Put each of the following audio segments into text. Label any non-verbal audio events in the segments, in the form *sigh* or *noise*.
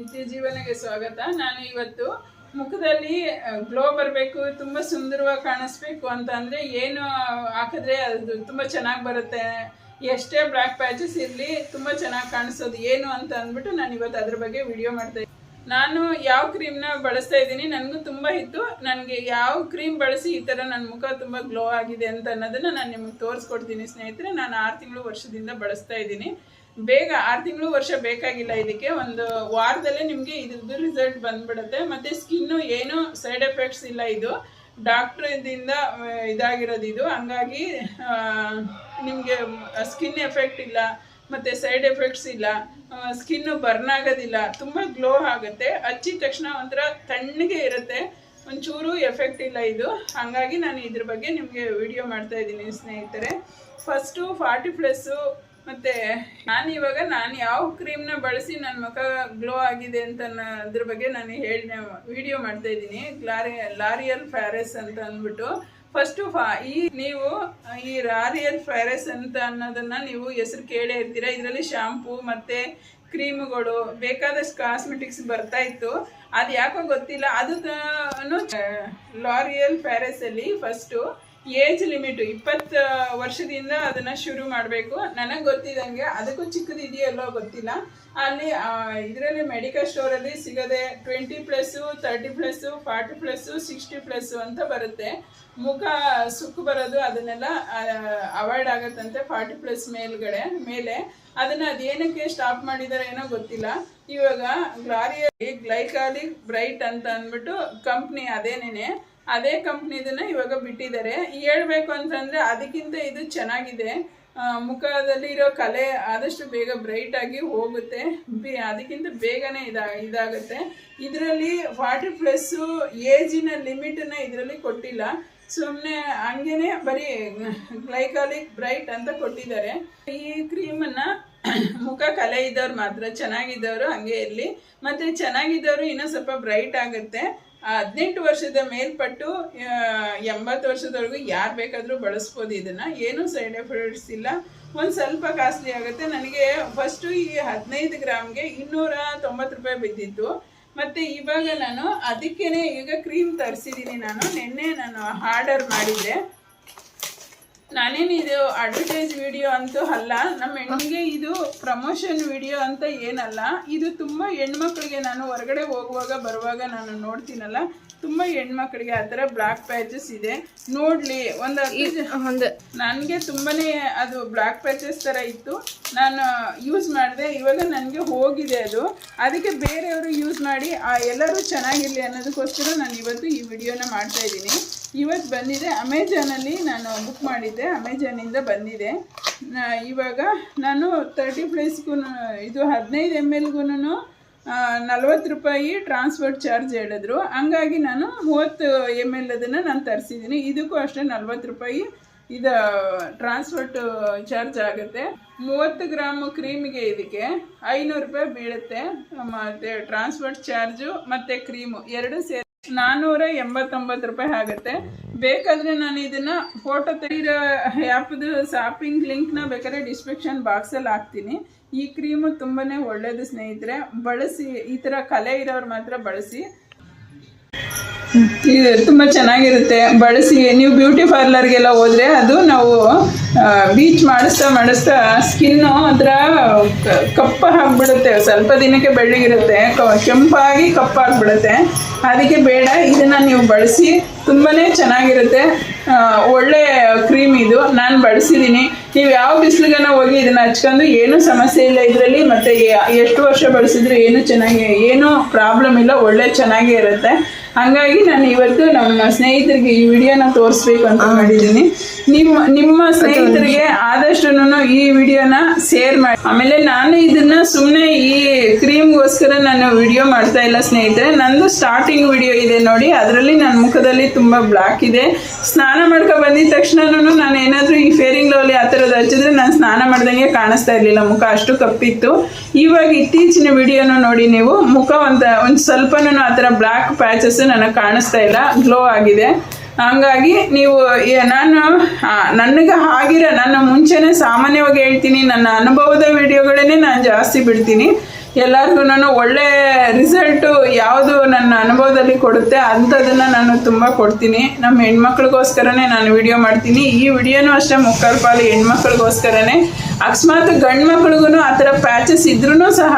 ನಿತ್ಯ ಜೀವನಕ್ಕೆ ಸ್ವಾಗತ. ನಾನು ಇವತ್ತು ಮುಖದಲ್ಲಿ ಗ್ಲೋ ಬರಬೇಕು, ತುಂಬ ಸುಂದರವಾಗಿ ಕಾಣಿಸ್ಬೇಕು ಅಂತ ಅಂದರೆ ಏನು ಹಾಕಿದ್ರೆ ಅದು ತುಂಬ ಚೆನ್ನಾಗಿ ಬರುತ್ತೆ. ಎಷ್ಟೇ ಬ್ಲ್ಯಾಕ್ ಪ್ಯಾಚಸ್ ಇರಲಿ, ತುಂಬ ಚೆನ್ನಾಗಿ ಕಾಣಿಸೋದು ಏನು ಅಂತ ಅಂದ್ಬಿಟ್ಟು ನಾನು ಇವತ್ತು ಅದ್ರ ಬಗ್ಗೆ ವಿಡಿಯೋ ಮಾಡ್ತಾ ನಾನು ಯಾವ ಕ್ರೀಮ್ನ ಬಳಸ್ತಾ ಇದ್ದೀನಿ ನನಗೂ ತುಂಬ ಇತ್ತು ನನಗೆ ಯಾವ ಕ್ರೀಮ್ ಬಳಸಿ ಈ ಥರ ನನ್ನ ಮುಖ ತುಂಬ ಗ್ಲೋ ಆಗಿದೆ ಅಂತ ಅನ್ನೋದನ್ನು ನಾನು ನಿಮಗೆ ತೋರಿಸ್ಕೊಡ್ತೀನಿ ಸ್ನೇಹಿತರೆ. ನಾನು ಆರು ತಿಂಗಳು ವರ್ಷದಿಂದ ಬಳಸ್ತಾ ಇದ್ದೀನಿ. ಬೇಗ ಆರು ತಿಂಗಳು ವರ್ಷ ಬೇಕಾಗಿಲ್ಲ ಇದಕ್ಕೆ. ಒಂದು ವಾರದಲ್ಲೇ ನಿಮಗೆ ಇದ್ರದ್ದು ರಿಸಲ್ಟ್ ಬಂದ್ಬಿಡುತ್ತೆ. ಮತ್ತು ಸ್ಕಿನ್ನು ಏನೂ ಸೈಡ್ ಎಫೆಕ್ಟ್ಸ್ ಇಲ್ಲ ಇದು. ಡಾಕ್ಟ್ರಿಂದ ಇದಾಗಿರೋದು ಇದು. ಹಂಗಾಗಿ ನಿಮಗೆ ಸ್ಕಿನ್ ಎಫೆಕ್ಟ್ ಇಲ್ಲ, ಮತ್ತು ಸೈಡ್ ಎಫೆಕ್ಟ್ಸ್ ಇಲ್ಲ ಸ್ಕಿನ್ನು ಬರ್ನ್ ಆಗೋದಿಲ್ಲ, ತುಂಬ ಗ್ಲೋ ಆಗುತ್ತೆ. ಹಚ್ಚಿದ ತಕ್ಷಣ ಒಂಥರ ತಣ್ಣಗೆ ಇರುತ್ತೆ. ಒಂಚೂರು ಎಫೆಕ್ಟ್ ಇಲ್ಲ ಇದು. ಹಾಗಾಗಿ ನಾನು ಇದ್ರ ಬಗ್ಗೆ ನಿಮಗೆ ವಿಡಿಯೋ ಮಾಡ್ತಾ ಇದ್ದೀನಿ ಸ್ನೇಹಿತರೆ. ಫಸ್ಟು ಫಾರ್ಟಿ ಪ್ಲಸ್ಸು ಮತ್ತು ನಾನು ಇವಾಗ ನಾನು ಯಾವ ಕ್ರೀಮ್ನ ಬಳಸಿ ನನ್ನ ಮುಖ ಗ್ಲೋ ಆಗಿದೆ ಅಂತ ಅದ್ರ ಬಗ್ಗೆ ನಾನು ಹೇಳಿ ವಿಡಿಯೋ ಮಾಡ್ತಾ ಇದ್ದೀನಿ. ಲಾರಿ, ಲಾರಿಯಲ್ ಫ್ಯಾರೆಸ್ ಅಂತ ಅಂದ್ಬಿಟ್ಟು. ಫಸ್ಟು ಫಾ ಈ ನೀವು, ಈ ರಾರಿಯಲ್ ಫ್ಯಾರೆಸ್ ಅಂತ ಅನ್ನೋದನ್ನ ನೀವು ಹೆಸರು ಕೇಳೇ ಇರ್ತೀರ? ಇದರಲ್ಲಿ ಶಾಂಪೂ ಮತ್ತು ಕ್ರೀಮ್ಗಳು ಬೇಕಾದಷ್ಟು ಕಾಸ್ಮೆಟಿಕ್ಸ್ ಬರ್ತಾ ಇತ್ತು. ಅದು ಯಾಕೋ ಗೊತ್ತಿಲ್ಲ. ಅದು ಲಾರಿಯಲ್ ಫ್ಯಾರೆಸಲ್ಲಿ ಫಸ್ಟು ಏಜ್ ಲಿಮಿಟ್, ಇಪ್ಪತ್ತು ವರ್ಷದಿಂದ ಅದನ್ನ ಶುರು ಮಾಡಬೇಕು. ನನಗೆ ಗೊತ್ತಿದಂಗೆ ಅದಕ್ಕೂ ಚಿಕ್ಕದಿದೆಯಲ್ಲೋ ಗೊತ್ತಿಲ್ಲ. ಅಲ್ಲಿ ಇದರಲ್ಲಿ ಮೆಡಿಕಲ್ ಸ್ಟೋರಲ್ಲಿ ಸಿಗದೆ twenty plus thirty plus forty plus sixty plus ಅಂತ ಬರುತ್ತೆ. ಮುಖ ಸುಕ್ಕು ಬರೋದು ಅದನ್ನೆಲ್ಲ ಅವಾಯ್ಡ್ ಆಗುತ್ತಂತೆ ಫಾರ್ಟಿ ಪ್ಲಸ್ ಮೇಲ್ಗಡೆ, ಮೇಲೆ. ಅದನ್ನ ಅದೇನಕ್ಕೆ ಸ್ಟಾಪ್ ಮಾಡಿದಾರೆ ಏನೋ ಗೊತ್ತಿಲ್ಲ. ಇವಾಗ ಗ್ಲಾರಿಯಲ್ಲಿ ಗ್ಲೈಕಾಲಿಕ್ ಬ್ರೈಟ್ ಅಂತ ಅಂದ್ಬಿಟ್ಟು ಕಂಪ್ನಿ ಅದೇನೇನೆ ಅದೇ ಕಂಪ್ನಿದನ್ನ ಇವಾಗ ಬಿಟ್ಟಿದ್ದಾರೆ. ಹೇಳ್ಬೇಕು ಅಂತಂದ್ರೆ ಅದಕ್ಕಿಂತ ಇದು ಚೆನ್ನಾಗಿದೆ. ಮುಖದಲ್ಲಿ ಇರೋ ಕಲೆ ಆದಷ್ಟು ಬೇಗ ಬ್ರೈಟ್ ಆಗಿ ಹೋಗುತ್ತೆ. ಬಿ, ಅದಕ್ಕಿಂತ ಬೇಗನೆ ಇದಾ, ಇದಾಗುತ್ತೆ. ಇದರಲ್ಲಿ ಫಾರ್ಟಿ ಪ್ಲಸ್ಸು ಏಜಿನ ಲಿಮಿಟನ್ನು ಇದರಲ್ಲಿ ಕೊಟ್ಟಿಲ್ಲ. ಸುಮ್ಮನೆ ಹಂಗೇನೆ ಬರೀ ಗ್ಲೈಕಾಲಿಕ್ ಬ್ರೈಟ್ ಅಂತ ಕೊಟ್ಟಿದ್ದಾರೆ. ಈ ಕ್ರೀಮನ್ನು *coughs* ಮುಖ ಕಲೆ ಇದ್ದವ್ರು ಮಾತ್ರ, ಚೆನ್ನಾಗಿದ್ದವರು ಹಂಗೆ ಇರಲಿ. ಮತ್ತು ಚೆನ್ನಾಗಿದ್ದವರು ಇನ್ನೂ ಸ್ವಲ್ಪ ಬ್ರೈಟ್ ಆಗುತ್ತೆ. ಹದಿನೆಂಟು ವರ್ಷದ ಮೇಲ್ಪಟ್ಟು ಎಂಬತ್ತು ವರ್ಷದವರೆಗೂ ಯಾರು ಬೇಕಾದರೂ ಬಳಸ್ಬೋದು. ಇದನ್ನು ಏನೂ ಸೈಡ್ ಎಫೆಕ್ಟ್ಸ್ ಇಲ್ಲ. ಒಂದು ಸ್ವಲ್ಪ ಕಾಸ್ಟ್ಲಿ ಆಗುತ್ತೆ. ನನಗೆ ಫಸ್ಟು ಈ ಹದಿನೈದು ಗ್ರಾಮ್ಗೆ ಇನ್ನೂರ ತೊಂಬತ್ತು ರೂಪಾಯಿ ಬಿದ್ದಿತ್ತು. ಮತ್ತು ಇವಾಗ ನಾನು ಅದಕ್ಕೇ ಈಗ ಕ್ರೀಮ್ ತರಿಸಿದ್ದೀನಿ ನಾನು. ನಿನ್ನೆ ನಾನು ಆರ್ಡರ್ ಮಾಡಿದ್ದೆ. ನಾನೇನು ಇದು ಅಡ್ವರ್ಟೈಸ್ ವಿಡಿಯೋ ಅಂತೂ ಅಲ್ಲ ನಮ್ಮ ಹೆಣ್ಣಿಗೆ ಇದು ಪ್ರಮೋಷನ್ ವಿಡಿಯೋ ಅಂತ ಏನಲ್ಲ ಇದು ತುಂಬ ಹೆಣ್ಮಕ್ಳಿಗೆ ನಾನು ಹೊರಗಡೆ ಹೋಗುವಾಗ ಬರುವಾಗ ನಾನು ನೋಡ್ತೀನಲ್ಲ ತುಂಬ ಹೆಣ್ಮಕ್ಳಿಗೆ ಆ ಥರ ಬ್ಲ್ಯಾಕ್ ಪ್ಯಾಚಸ್ ಇದೆ. ನೋಡಲಿ ಒಂದು ಒಂದು ನನಗೆ ತುಂಬಾನೇ ಅದು ಬ್ಲ್ಯಾಕ್ ಪ್ಯಾಚಸ್ ಥರ ಇತ್ತು. ನಾನು ಯೂಸ್ ಮಾಡಿದೆ ಇವಾಗ ನನಗೆ ಹೋಗಿದೆ ಅದು. ಅದಕ್ಕೆ ಬೇರೆಯವರು ಯೂಸ್ ಮಾಡಿ ಆ ಎಲ್ಲರೂ ಚೆನ್ನಾಗಿರಲಿ ಅನ್ನೋದಕ್ಕೋಸ್ಕರ ನಾನು ಇವತ್ತು ಈ ವಿಡಿಯೋನ ಮಾಡ್ತಾ ಇದ್ದೀನಿ. ಇವತ್ತು ಬಂದಿದೆ ಅಮೆಜಾನಲ್ಲಿ ನಾನು ಬುಕ್ ಮಾಡಿದ್ದೆ, ಅಮೆಜಾನಿಂದ ಬಂದಿದೆ. ಇವಾಗ ನಾನು ತರ್ಟಿ ಪ್ಲೇಸ್ಗೂ ಇದು ಹದಿನೈದು ಎಂ ಎಲ್ಗೂ ನಲ್ವತ್ತು ರೂಪಾಯಿ ಟ್ರಾನ್ಸ್ಪೋರ್ಟ್ ಚಾರ್ಜ್ ಹೇಳಿದ್ರು. ಹಂಗಾಗಿ ನಾನು ಮೂವತ್ತು ಎಂ ಎಲ್ ಅದನ್ನು ನಾನು ತರಿಸಿದ್ದೀನಿ ಇದಕ್ಕೂ ಅಷ್ಟೇ ನಲ್ವತ್ತು ರೂಪಾಯಿ ಇದು ಟ್ರಾನ್ಸ್ಪೋರ್ಟ್ ಚಾರ್ಜ್ ಆಗುತ್ತೆ. ಮೂವತ್ತು ಗ್ರಾಮು ಕ್ರೀಮಿಗೆ ಇದಕ್ಕೆ ಐನೂರು ರೂಪಾಯಿ ಬೀಳುತ್ತೆ. ಮತ್ತು ಟ್ರಾನ್ಸ್ಪೋರ್ಟ್ ಚಾರ್ಜು ಮತ್ತು ಕ್ರೀಮು ಎರಡು ಸೇರಿ ನಾನ್ನೂರ ಎಂಬತ್ತೊಂಬತ್ತು ರೂಪಾಯಿ ಆಗುತ್ತೆ. ಬೇಕಾದರೆ ನಾನು ಇದನ್ನು ಫೋಟೋ ತೆಗಿರೋ ಆ್ಯಪ್ದು ಶಾಪಿಂಗ್ ಲಿಂಕ್ನ ಬೇಕಾದ್ರೆ ಡಿಸ್ಕ್ರಿಪ್ಷನ್ ಬಾಕ್ಸಲ್ಲಿ ಹಾಕ್ತೀನಿ. ಈ ಕ್ರೀಮು ತುಂಬಾ ಒಳ್ಳೆಯದು ಸ್ನೇಹಿತರೆ. ಬಳಸಿ, ಈ ಥರ ಕಲೆ ಇರೋರು ಮಾತ್ರ ಬಳಸಿ. ಇದು ತುಂಬ ಚೆನ್ನಾಗಿರುತ್ತೆ. ಬಳಸಿ, ನೀವು ಬ್ಯೂಟಿ ಪಾರ್ಲರ್ಗೆಲ್ಲ ಹೋದ್ರೆ ಅದು ನಾವು ಬೀಚ್ ಮಾಡಿಸ್ತಾ ಮಾಡಿಸ್ತಾ ಸ್ಕಿನ್ನು ಅದರ ಕಪ್ಪ ಆಗಿಬಿಡುತ್ತೆ. ಸ್ವಲ್ಪ ದಿನಕ್ಕೆ ಬೆಳ್ಳಗಿರುತ್ತೆ. ಕೆಂಪಾಗಿ ಕಪ್ಪಾಗ್ಬಿಡುತ್ತೆ ಅದಕ್ಕೆ ಬೇಡ, ಇದನ್ನು ನೀವು ಬಳಸಿ ತುಂಬಾ ಚೆನ್ನಾಗಿರುತ್ತೆ. ಒಳ್ಳೆ ಕ್ರೀಮ್ ಇದು. ನಾನು ಬಳಸಿದ್ದೀನಿ ನೀವು ಯಾವ ಬಿಸಿಲಿಗೆನ ಹೋಗಿ ಇದನ್ನು ಹಚ್ಕೊಂಡು ಏನೂ ಸಮಸ್ಯೆ ಇಲ್ಲ ಇದರಲ್ಲಿ, ಮತ್ತು ಎಷ್ಟು ವರ್ಷ ಬಳಸಿದ್ರು ಏನು ಚೆನ್ನಾಗಿ, ಏನೂ ಪ್ರಾಬ್ಲಮ್ ಇಲ್ಲ, ಒಳ್ಳೆ ಚೆನ್ನಾಗೇ ಇರುತ್ತೆ. ಹಾಗಾಗಿ ನಾನು ಇವತ್ತು ನಮ್ಮ ಸ್ನೇಹಿತರಿಗೆ ಈ ವಿಡಿಯೋನ ತೋರಿಸ್ಬೇಕು ಅಂತ ಮಾಡಿದ್ದೀನಿ. ನಿಮ್ಮ ನಿಮ್ಮ ಸ್ನೇಹಿತರಿಗೆ ಆದಷ್ಟು ಈ ವಿಡಿಯೋನ ಶೇರ್ ಮಾಡಿ. ಆಮೇಲೆ ನಾನು ಇದನ್ನ ಸುಮ್ಮನೆ ಈ ಕ್ರೀಮ್ಗೋಸ್ಕರ ನಾನು ವಿಡಿಯೋ ಮಾಡ್ತಾ ಇಲ್ಲ ಸ್ನೇಹಿತರೆ. ನಂದು ಸ್ಟಾರ್ಟಿಂಗ್ ವಿಡಿಯೋ ಇದೆ ನೋಡಿ. ಅದರಲ್ಲಿ ನನ್ನ ಮುಖದಲ್ಲಿ ತುಂಬ ಬ್ಲಾಕ್ ಇದೆ. ಸ್ನಾನ ಮಾಡ್ಕೊ ಬಂದಿದ ತಕ್ಷಣನೂ ನಾನು ಏನಾದರೂ ಈ ಫೇರಿಂಗ್ ಲೋಲಿ ಆ ಥರದ್ದು ಹಚ್ಚಿದ್ರೆ ನಾನು ಸ್ನಾನ ಮಾಡ್ದಂಗೆ ಕಾಣಿಸ್ತಾ ಇರಲಿಲ್ಲ. ಮುಖ ಅಷ್ಟು ಕಪ್ಪಿತ್ತು. ಇವಾಗ ಇತ್ತೀಚಿನ ವಿಡಿಯೋನು ನೋಡಿ ನೀವು. ಮುಖ ಒಂದು ಒಂದು ಸ್ವಲ್ಪನೂ ಆ ಥರ ಬ್ಲ್ಯಾಕ್ ಪ್ಯಾಚಸ್ ನನಗೆ ಕಾಣಿಸ್ತಾ ಇಲ್ಲ ಗ್ಲೋ ಆಗಿದೆ. ಹಂಗಾಗಿ ನೀವು ನಾನು ನನಗೆ ಆಗಿರೋ ನನ್ನ ಮುಂಚೆನೇ ಸಾಮಾನ್ಯವಾಗಿ ಹೇಳ್ತೀನಿ, ನನ್ನ ಅನುಭವದ ವಿಡಿಯೋಗಳನ್ನೇ ನಾನು ಜಾಸ್ತಿ ಬಿಡ್ತೀನಿ. ಎಲ್ಲರಿಗೂ ಒಳ್ಳೆ ಯಾವುದು ನನ್ನ ಅನುಭವದಲ್ಲಿ ಕೊಡುತ್ತೆ ಅಂಥದನ್ನು ನಾನು ತುಂಬ ಕೊಡ್ತೀನಿ. ನಮ್ಮ ಹೆಣ್ಮಕ್ಳಿಗೋಸ್ಕರನೇ ನಾನು ವಿಡಿಯೋ ಮಾಡ್ತೀನಿ. ಈ ವಿಡಿಯೋನೂ ಅಷ್ಟೇ ಮುಕ್ಕಾಲು ಪಾಲು ಹೆಣ್ಮಕ್ಳಿಗೋಸ್ಕರನೇ. ಅಕಸ್ಮಾತ್ ಗಂಡು ಮಕ್ಳಿಗೂ ಆ ಥರ ಪ್ಯಾಚಸ್ ಇದ್ರೂ ಸಹ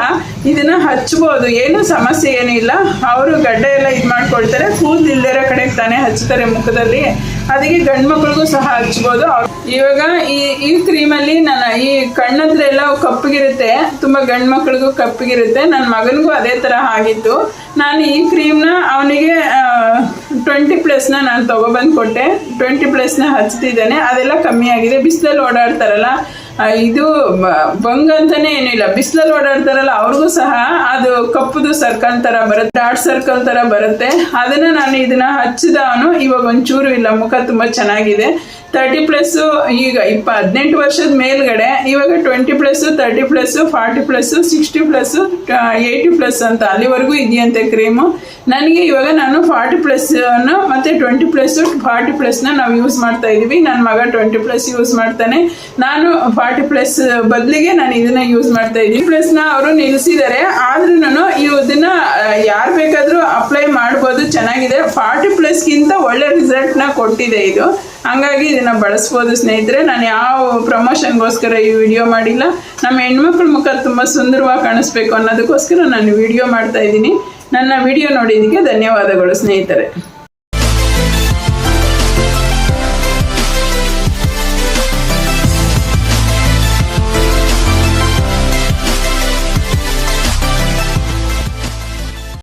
ಇದನ್ನು ಹಚ್ಬೋದು. ಏನು ಸಮಸ್ಯೆ ಏನಿಲ್ಲ ಅವರು ಗಡ್ಡೆ ಎಲ್ಲ ಇದು ಮಾಡ್ಕೊಳ್ತಾರೆ ಕೂದಲು ಇಲ್ದಿರೋ ಕಡೆಗೆ ತಾನೇ ಹಚ್ತಾರೆ ಮುಖದಲ್ಲಿ. ಅದಕ್ಕೆ ಗಂಡು ಮಕ್ಳಿಗೂ ಸಹ ಹಚ್ಬೋದು. ಇವಾಗ ಈ ಈ ಕ್ರೀಮಲ್ಲಿ ನನ್ನ ಈ ಕಣ್ಣತ್ರ ಎಲ್ಲ ಕಪ್ಪಗಿರುತ್ತೆ. ತುಂಬ ಗಂಡು ಮಕ್ಳಿಗೂ ಕಪ್ಪಗಿರುತ್ತೆ. ನನ್ನ ಮಗನಿಗೂ ಅದೇ ಥರ ಆಗಿತ್ತು. ನಾನು ಈ ಕ್ರೀಮ್ನ ಅವನಿಗೆ ಟ್ವೆಂಟಿ ನ ನಾನು ತೊಗೊಬಂದು ಕೊಟ್ಟೆ ಟ್ವೆಂಟಿ ಪ್ಲಸ್ನ ಹಚ್ತಿದ್ದೇನೆ. ಅದೆಲ್ಲ ಕಮ್ಮಿ ಆಗಿದೆ. ಬಿಸಿಲಲ್ಲಿ ಓಡಾಡ್ತಾರಲ್ಲ ಇದು ಬಂಗ್ ಅಂತಾನೆ ಏನಿಲ್ಲ ಬಿಸಿಲಲ್ಲಿ ಓಡಾಡ್ತಾರಲ್ಲ, ಅವ್ರಿಗೂ ಸಹ ಅದು ಕಪ್ಪುದು ಸರ್ಕಲ್ ತರ ಬರುತ್ತೆ ಡಾಟ್ ಸರ್ಕಲ್ ತರ ಬರುತ್ತೆ. ಅದನ್ನ ನಾನು ಇದನ್ನ ಹಚ್ಚಿದವನು, ಇವಾಗ ಒಂಚೂರು ಇಲ್ಲ, ಮುಖ ತುಂಬಾ ಚೆನ್ನಾಗಿದೆ. ತರ್ಟಿ ಪ್ಲಸ್ ಈಗ ಇಪ್ಪ ಹದಿನೆಂಟು ವರ್ಷದ ಮೇಲ್ಗಡೆ, ಇವಾಗ twenty plus thirty plus forty plus sixty plus eighty plus ಅಂತ ಅಲ್ಲಿವರೆಗೂ ಇದೆಯಂತೆ ಕ್ರೀಮು ನನಗೆ ಇವಾಗ ನಾನು ಫಾರ್ಟಿ ಪ್ಲಸ್ ಮತ್ತೆ ಟ್ವೆಂಟಿ ಪ್ಲಸ್ ಫಾರ್ಟಿ ಪ್ಲಸ್ನ ನಾವು ಯೂಸ್ ಮಾಡ್ತಾ ಇದೀವಿ. ನನ್ನ ಮಗ ಟ್ವೆಂಟಿ ಪ್ಲಸ್ ಯೂಸ್ ಮಾಡ್ತಾನೆ. ನಾನು ಫಾರ್ಟಿ ಪ್ಲಸ್ ಬದಲಿಗೆ ನಾನು ಇದನ್ನ ಯೂಸ್ ಮಾಡ್ತಾ ಇದ್ದೀನಿ. ಪ್ಲಸ್ನ ಅವರು ನಿಲ್ಲಿಸಿದ್ದಾರೆ ಆದ್ರೂ ಇದನ್ನ ಯಾರು ಬೇಕಾದರೂ ಅಪ್ಲೈ ಮಾಡ್ಬೋದು. ಚೆನ್ನಾಗಿದೆ. ಫಾರ್ಟಿ ಪ್ಲಸ್ಗಿಂತ ಒಳ್ಳೆ ರಿಸಲ್ಟ್ನ ಕೊಟ್ಟಿದೆ ಇದು. ಹಂಗಾಗಿ ಇದನ್ನ ಬಳಸ್ಬೋದು ಸ್ನೇಹಿತರೆ. ನಾನು ಯಾವ ಪ್ರಮೋಷನ್ಗೋಸ್ಕರ ಈ ವಿಡಿಯೋ ಮಾಡಿಲ್ಲ. ನಮ್ಮ ಹೆಣ್ಮಕ್ಳ ಮುಖ ತುಂಬ ಸುಂದರವಾಗಿ ಕಾಣಿಸ್ಬೇಕು ಅನ್ನೋದಕ್ಕೋಸ್ಕರ ನಾನು ವಿಡಿಯೋ ಮಾಡ್ತಾ ಇದ್ದೀನಿ. ನನ್ನ ವಿಡಿಯೋ ನೋಡಿದ್ದಕ್ಕೆ ಧನ್ಯವಾದಗಳು ಸ್ನೇಹಿತರೆ.